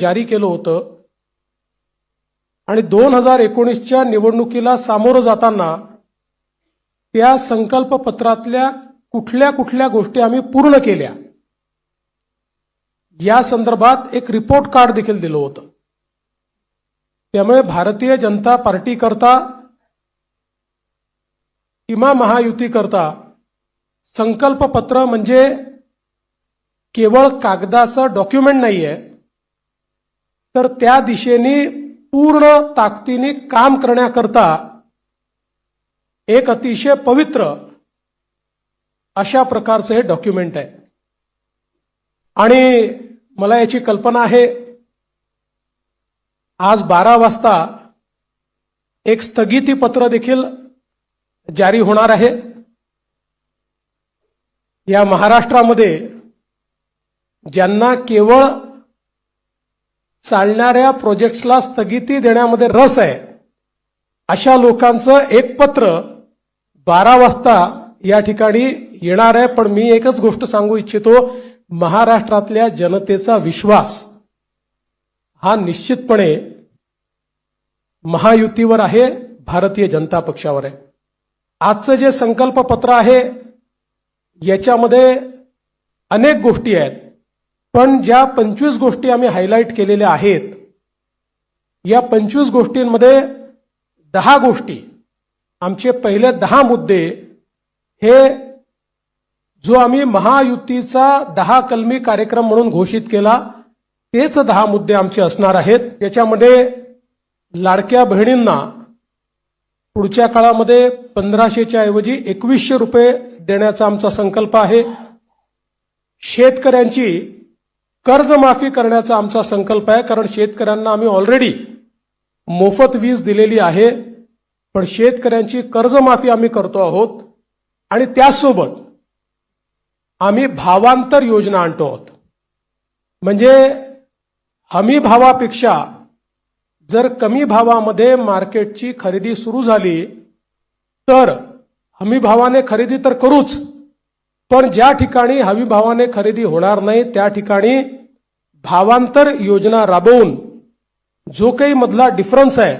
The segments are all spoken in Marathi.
जारी केलं होतं. आणि दोन हजार एकोणीसच्या निवडणुकीला सामोरं जाताना त्या संकल्प पत्रातल्या कुठल्या कुठल्या गोष्टी आम्ही पूर्ण केल्या. या संदर्भात एक रिपोर्ट कार्ड देखील दिलं होतं. त्यामुळे भारतीय जनता पार्टी करता किंवा महायुती करता संकल्प पत्र म्हणजे केवळ कागदाचं डॉक्युमेंट नाहीये. तर त्या दिशेने पूर्ण ताकदीने काम करण्याकरता एक अतिशय पवित्र अशा प्रकारचं हे डॉक्युमेंट आहे. आणि मला याची कल्पना आहे आज बारा वाजता एक स्थगिती पत्र देखील जारी होणार आहे. या महाराष्ट्रामध्ये ज्यांना केवळ चालणाऱ्या प्रोजेक्ट्सला स्थगिती देण्यामध्ये रस आहे. अशा लोकांचं एक पत्र बारा वाजता या ठिकाणी येणार आहे. पण मी एकच गोष्ट सांगू इच्छितो महाराष्ट्रातल्या जनतेचा विश्वास हा निश्चितपणे महायुतीवर आहे भारतीय जनता पक्षावर आहे. आजचं जे संकल्प पत्र आहे याच्यामध्ये अनेक गोष्टी आहेत. पण ज्या पंचवीस गोष्टी आम्ही हायलाईट केलेल्या आहेत या पंचवीस गोष्टींमध्ये दहा गोष्टी आमचे पहिले दहा मुद्दे हे जो आम्ही महायुतीचा दहा कलमी कार्यक्रम म्हणून घोषित केला तेच दहा मुद्दे आमचे असणार आहेत. याच्यामध्ये लाडक्या बहिणींना पुढच्या काळामध्ये पंधराशेच्या ऐवजी एकवीसशे रुपये देण्याचा आमचा संकल्प आहे. शेतकऱ्यांची कर्जमाफी करण्याचा आमचा संकल्प आहे कारण शेतकऱ्यांना आम्ही ऑलरेडी मोफत वीज दिलेली आहे. पण शेतकऱ्यांची कर्जमाफी आम्ही करतो आहोत आणि त्याचसोबत आम्ही भावांतर योजना आणतो आहोत. म्हणजे हमी भावापेक्षा जर कमी भावामध्ये मार्केटची खरेदी सुरू झाली तर हमी भावाने खरेदी तर करूच. पण ज्या ठिकाणी हमीभावाने खरेदी होणार नाही त्या ठिकाणी भावांतर योजना राबवून जो काही मधला डिफरन्स आहे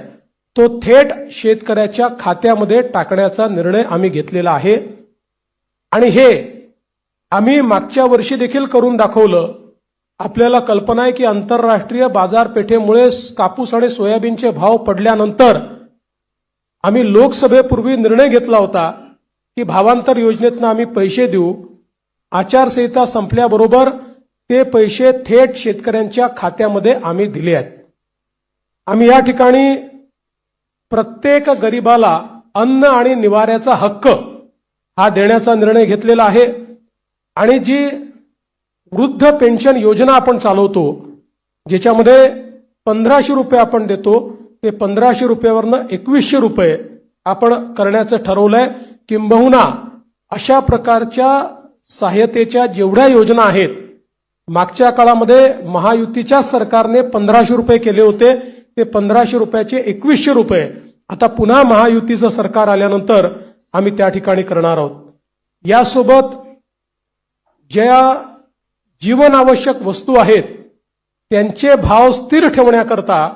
तो थेट शेतकऱ्याच्या खात्यामध्ये टाकण्याचा निर्णय आम्ही घेतलेला आहे. आणि हे आम्ही मागच्या वर्षी देखील करून दाखवलं. आपल्याला कल्पना आहे की आंतरराष्ट्रीय बाजारपेठेमुळे कापूस आणि सोयाबीनचे भाव पडल्यानंतर आम्ही लोकसभेपूर्वी निर्णय घेतला होता. की भावांतर योजनेतनं आम्ही पैसे देऊ. आचारसंहिता संपल्याबरोबर ते पैसे थेट शेतकऱ्यांच्या खात्यामध्ये आम्ही दिले आहेत. आम्ही या ठिकाणी प्रत्येक गरिबाला अन्न आणि निवाऱ्याचा हक्क हा देण्याचा निर्णय घेतलेला आहे. आणि जी वृद्ध पेन्शन योजना आपण चालवतो ज्याच्यामध्ये पंधराशे रुपये आपण देतो ते पंधराशे रुपयावरनं एकवीसशे रुपये आपण करण्याचं ठरवलंय. किंबहुना अशा प्रकारच्या सहाय्यतेच्या जेवढ्या योजना आहेत मागच्या काळामध्ये महायुतीच्या सरकारने पंधराशे रुपये केले होते ते पंधराशे रुपयाचे एकवीसशे रुपये आता पुन्हा महायुतीचं सरकार आल्यानंतर आम्ही त्या ठिकाणी करणार आहोत. यासोबत ज्या जीवनावश्यक वस्तू आहेत त्यांचे भाव स्थिर ठेवण्याकरता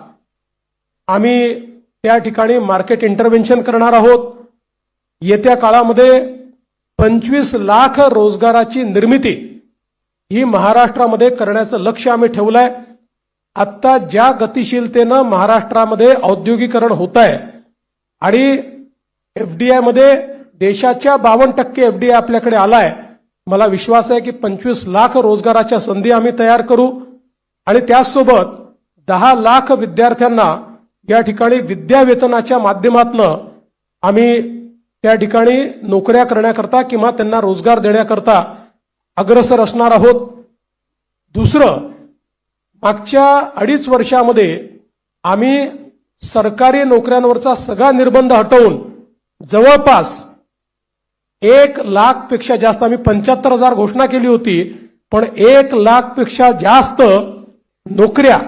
आम्ही त्या ठिकाणी मार्केट इंटरव्हेन्शन करणार आहोत. येत्या काळामध्ये पंचवीस लाख रोजगाराची निर्मिती ही महाराष्ट्रामध्ये करण्याचं लक्ष आम्ही ठेवलंय. आत्ता ज्या गतिशीलतेनं महाराष्ट्रामध्ये औद्योगिकरण होत आहे आणि एफडीआयमध्ये देशाच्या बावन्न टक्के एफडीआय आपल्याकडे आलाय मला विश्वास आहे की पंचवीस लाख रोजगाराच्या संधी आम्ही तयार करू आणि त्याचसोबत दहा लाख विद्यार्थ्यांना या ठिकाणी विद्यावेतनाच्या माध्यमातून आम्ही त्या ठिकाणी नोकऱ्या करण्याकरता किंवा त्यांना रोजगार देण्याकरता अग्रसर असणार आहोत. दुसरं मागच्या अडीच वर्षामध्ये आम्ही सरकारी नोकऱ्यांवरचा सगळा निर्बंध हटवून जवळपास एक लाखपेक्षा जास्त आम्ही पंच्याहत्तर हजार घोषणा केली होती पण एक लाखपेक्षा जास्त नोकऱ्या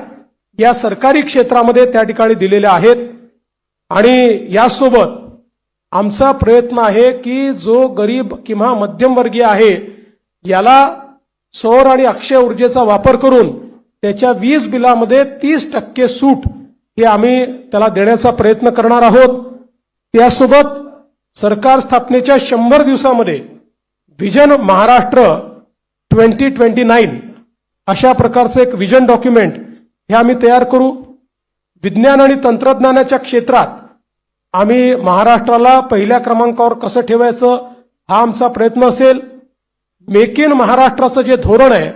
या सरकारी क्षेत्रामध्ये त्या ठिकाणी दिलेल्या आहेत. आणि यासोबत आमचा प्रयत्न आहे की जो गरीब किंवा मध्यमवर्गीय आहे याला सौर आणि अक्षय ऊर्जेचा वापर करून त्याच्या वीज बिलामध्ये तीस टक्के सूट हे आम्ही त्याला देण्याचा प्रयत्न करणार आहोत. त्यासोबत सरकार स्थापनेच्या शंभर दिवसामध्ये vision Maharashtra twenty twenty nine अशा प्रकारचं एक विजन डॉक्युमेंट हे आम्ही तयार करू. विज्ञान आणि तंत्रज्ञानाच्या क्षेत्रात आम्ही महाराष्ट्राला पहिल्या क्रमांकावर कसं ठेवायचं हा आमचा प्रयत्न असेल. मेक इन महाराष्ट्राचं जे धोरण आहे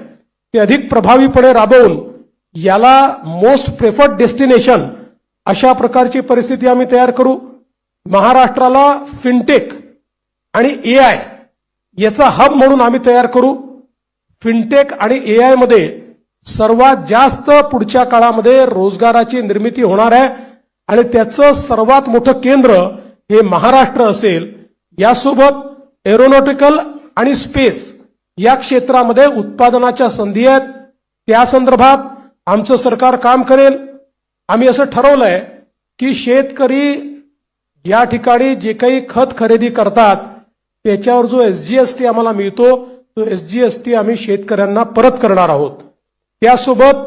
ते अधिक प्रभावीपणे राबवून याला मोस्ट प्रेफर्ड डेस्टिनेशन अशा प्रकारची परिस्थिती आम्ही तयार करू. महाराष्ट्राला फिनटेक आणि ए आय याचा हब म्हणून आम्ही तयार करू. फिनटेक आणि ए आयमध्ये सर्वात जास्त पुढच्या काळामध्ये रोजगाराची निर्मिती होणार आहे. आणि त्याचं सर्वात मोठं केंद्र हे महाराष्ट्र असेल. यासोबत एरोनॉटिकल आणि स्पेस या क्षेत्रामध्ये उत्पादनाच्या संधी आहेत. त्या संदर्भात आमचं सरकार काम करेल. आम्ही असं ठरवलंय की शेतकरी या ठिकाणी जे काही खत खरेदी करतात त्याच्यावर जो एसजीएसटी आम्हाला मिळतो तो एसजीएसटी आम्ही शेतकऱ्यांना परत करणार आहोत. त्यासोबत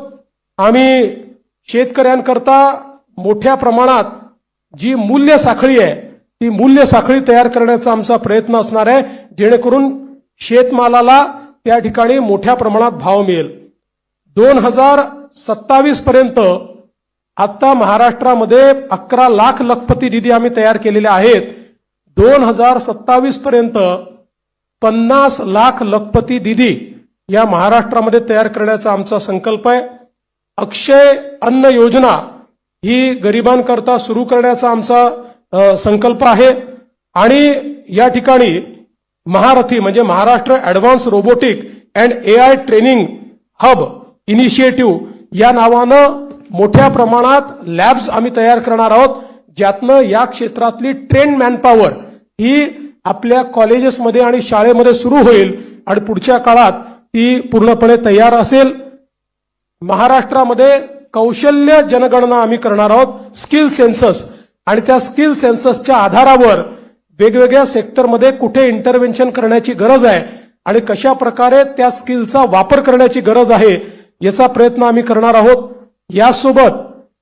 आम्ही शेतकऱ्यांकरता मोठ्या प्रमाणात जी मूल्य साखळी आहे ती मूल्य साखळी तयार करण्याचा आमचा प्रयत्न असणार आहे. जेणेकरून शेतमालाला त्या ठिकाणी मोठ्या प्रमाणात भाव मिळेल. दोन हजार सत्तावीस पर्यंत आता महाराष्ट्रामध्ये अकरा लाख लखपती निधी आम्ही तयार केलेल्या आहेत. दोन हजार सत्तावीस पर्यंत पन्नास लाख लखपती दिदी या महाराष्ट्रामध्ये तयार करण्याचा आमचा संकल्प आहे. अक्षय अन्न योजना ही गरिबांकरता सुरू करण्याचा आमचा संकल्प आहे. आणि या ठिकाणी महारथी म्हणजे Maharashtra advance robotic and A I training hub initiative या नावानं मोठ्या प्रमाणात लॅब्स आम्ही तयार करणार आहोत ज्यातनं या क्षेत्रातली ट्रेन मॅनपॉवर ही आपल्या कॉलेजेसमध्ये आणि शाळेमध्ये सुरू होईल आणि पुढच्या काळात ती पूर्णपणे तयार असेल. महाराष्ट्रामध्ये कौशल्य जनगणना आम्ही करणार आहोत स्किल सेन्सस. आणि त्या स्किल सेन्ससच्या आधारावर वेगवेगळ्या सेक्टरमध्ये कुठे इंटरव्हेन्शन करण्याची गरज आहे आणि कशा प्रकारे त्या स्किलचा वापर करण्याची गरज आहे याचा प्रयत्न आम्ही करणार आहोत. यासोबत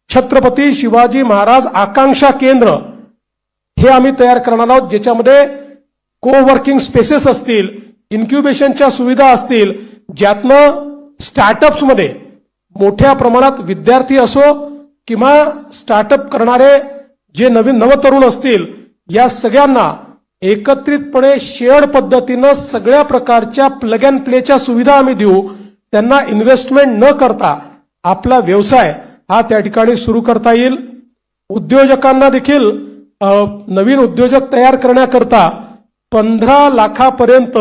छत्रपती शिवाजी महाराज आकांक्षा केंद्र हे आम्ही तयार करणार आहोत ज्याच्यामध्ये को वर्किंग स्पेसेस असतील इन्क्युबेशनच्या सुविधा असतील ज्यातनं स्टार्टअप्समध्ये मोठ्या प्रमाणात विद्यार्थी असो किंवा स्टार्टअप करणारे जे नवीन नवतरुण असतील या सगळ्यांना एकत्रितपणे शेअर पद्धतीनं सगळ्या प्रकारच्या प्लग अँड प्लेच्या सुविधा आम्ही देऊ. त्यांना इन्व्हेस्टमेंट न करता आपला व्यवसाय हा त्या ठिकाणी सुरू करता येईल. उद्योजकांना देखील नवीन उद्योजक तयार करण्याकरता पंधरा लाखापर्यंत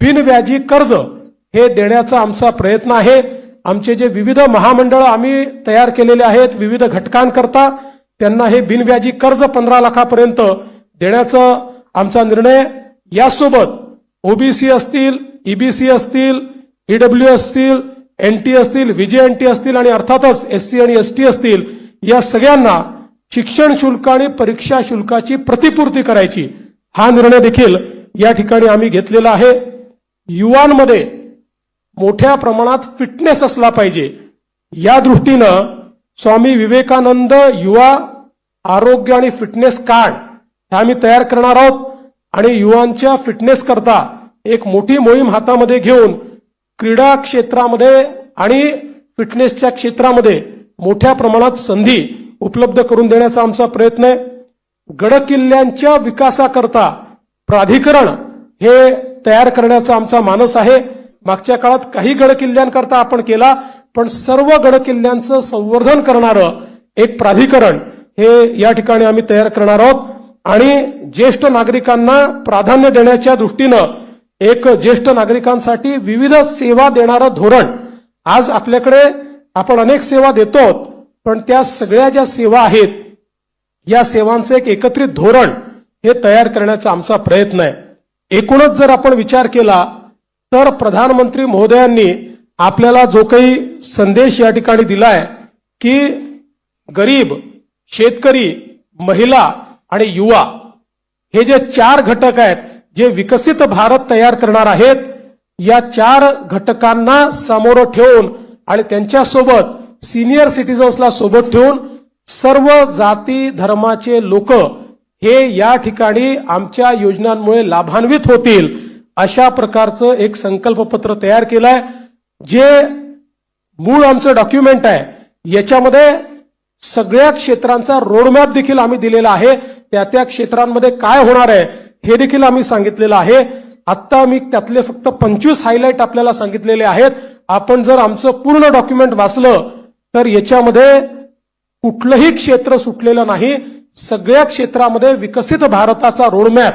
बिनव्याजी कर्ज हे देण्याचा आमचा प्रयत्न आहे. आमचे जे विविध महामंडळ आम्ही तयार केलेले आहेत विविध घटकांकरता त्यांना हे बिनव्याजी कर्ज पंधरा लाखापर्यंत देण्याचं आमचा निर्णय. यासोबत ओबीसी असतील ईबीसी असतील ईडब्ल्यू असतील एनटी असतील विजय एनटी असतील आणि अर्थातच एस सी आणि एस टी असतील या सगळ्यांना शिक्षण शुल्क आणि परीक्षा शुल्काची प्रतिपूर्ती करायची हा निर्णय देखील या ठिकाणी आम्ही घेतलेला आहे. युवांमध्ये मोठ्या प्रमाणात फिटनेस असला पाहिजे. या दृष्टीनं स्वामी विवेकानंद युवा आरोग्य आणि फिटनेस कार्ड हे आम्ही तयार करणार आहोत. आणि युवांच्या फिटनेस करता एक मोठी मोहीम हातामध्ये घेऊन क्रीडा क्षेत्रामध्ये आणि फिटनेसच्या क्षेत्रामध्ये मोठ्या प्रमाणात संधी उपलब्ध करून देण्याचा आमचा प्रयत्न आहे. गडकिल्ल्यांच्या विकासाकरता प्राधिकरण हे तयार करण्याचा आमचा मानस आहे. मागच्या काळात काही गडकिल्ल्यांकरता आपण केला पण सर्व गडकिल्ल्यांचं संवर्धन करणारं एक प्राधिकरण हे या ठिकाणी आम्ही तयार करणार आहोत. आणि ज्येष्ठ नागरिकांना प्राधान्य देण्याच्या दृष्टीनं एक ज्येष्ठ नागरिकांसाठी विविध सेवा देणारं धोरण. आज आपल्याकडे आपण अनेक सेवा देतो पण त्या सगळ्या ज्या सेवा आहेत या सेवांचं एक एकत्रित धोरण हे तयार करण्याचा आमचा प्रयत्न आहे. एकूणच जर आपण विचार केला तर प्रधानमंत्री महोदयांनी आपल्याला जो काही संदेश या ठिकाणी दिलाय की गरीब शेतकरी महिला आणि युवा हे जे चार घटक आहेत जे विकसित भारत तयार करणार आहेत या चार घटकांना समोर ठेवून आणि त्यांच्यासोबत सिनियर सिटीजन्सला सोबत ठेवून सर्व जाती धर्माचे लोक हे या ठिकाणी आमच्या योजनांमुळे लाभान्वित होतील. अशा प्रकारचं एक संकल्पपत्र तयार केलंय जे मूळ आमचं डॉक्युमेंट आहे. याच्यामध्ये सगळ्या क्षेत्रांचा रोडमॅप देखील आम्ही दिलेला आहे. त्या त्या क्षेत्रांमध्ये काय होणार आहे हे देखील आम्ही सांगितलेलं आहे. आत्ता मी त्यातले फक्त पंचवीस हायलाईट आपल्याला सांगितलेले आहेत. आपण जर आमचं पूर्ण डॉक्युमेंट वाचलं तर याच्यामध्ये कुठलंही क्षेत्र सुटलेलं नाही. सगळ्या क्षेत्रामध्ये विकसित भारताचा रोडमॅप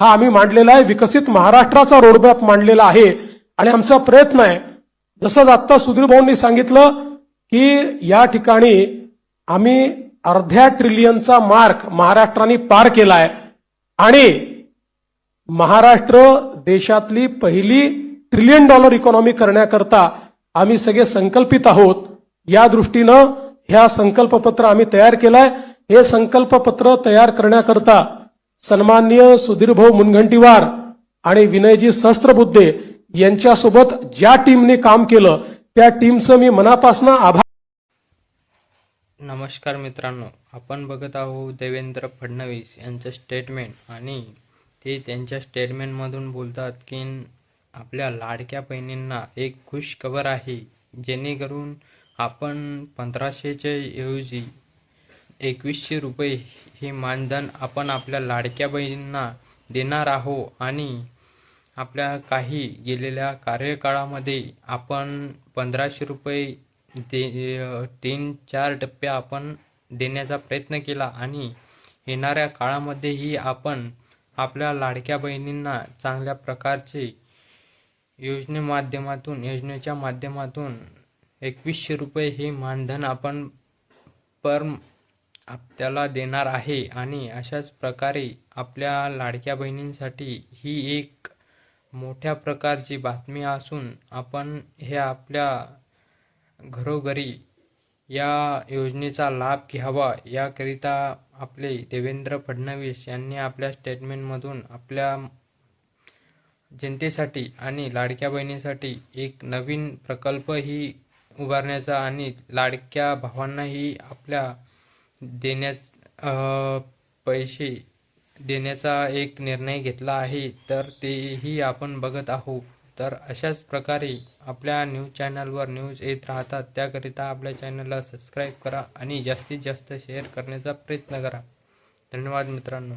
हा आम्ही मांडलेला आहे. विकसित महाराष्ट्राचा रोडमॅप मांडलेला आहे. आणि आमचा प्रयत्न आहे. जसंच आत्ता सुधीर भाऊंनी सांगितलं की या ठिकाणी आम्ही अर्ध्या ट्रिलियनचा मार्क महाराष्ट्राने पार केलाय. आणि महाराष्ट्र देशातली पहिली ट्रिलियन डॉलर इकॉनॉमी करण्याकरता आम्ही सगळे संकल्पित आहोत. या दृष्टीनं ह्या संकल्पपत्र आम्ही तयार केलंय. हे संकल्पपत्र तयार करण्याकरता सन्माननीय सुधीरभाऊ मुनगंटीवार आणि विनयजी सहस्त्रबुद्धे यांच्यासोबत ज्या टीमने काम केलं त्या टीमचं मी मनापासून आभार नमस्कार मित्रांनो आपण बघत आहोत देवेंद्र फडणवीस यांचं स्टेटमेंट आणि ते त्यांच्या स्टेटमेंटमधून बोलतात की आपल्या लाडक्या बहिणींना एक खुश खबर आहे जेणेकरून आपण पंधराशेच्या ऐवजी एकवीसशे रुपये हे मानधन आपण आपल्या लाडक्या बहिणींना देणार आहो आणि आपल्या काही गेलेल्या कार्यकाळामध्ये आपण पंधराशे रुपये दे तीन चार टप्पे आपण देण्याचा प्रयत्न केला आणि येणाऱ्या काळामध्येही आपण आपल्या लाडक्या बहिणींना चांगल्या प्रकारचे योजने माध्यमातून योजनेच्या माध्यमातून एकवीसशे रुपये हे मानधन आपण पर आपल्याला देणार आहे आणि अशाच प्रकारे आपल्या लाडक्या बहिणींसाठी ही एक मोठ्या प्रकारची बातमी असून आपण हे आपल्या घरोघरी या योजनेचा लाभ घ्यावा याकरिता आपले देवेंद्र फडणवीस यांनी आपल्या स्टेटमेंटमधून आपल्या जनतेसाठी आणि लाडक्या बहिणीसाठी एक नवीन प्रकल्पही उभारण्याचा आणि लाडक्या भावांनाही आपल्या देण्यास पैसे देण्याचा एक निर्णय घेतला आहे तर तेही आपण बघत आहोत. तर अशाच प्रकारे आपल्या न्यूज चॅनलवर न्यूज येत राहतात. त्याकरिता आपल्या चॅनलला सबस्क्राईब करा आणि जास्तीत जास्त शेअर करण्याचा प्रयत्न करा. धन्यवाद मित्रांनो.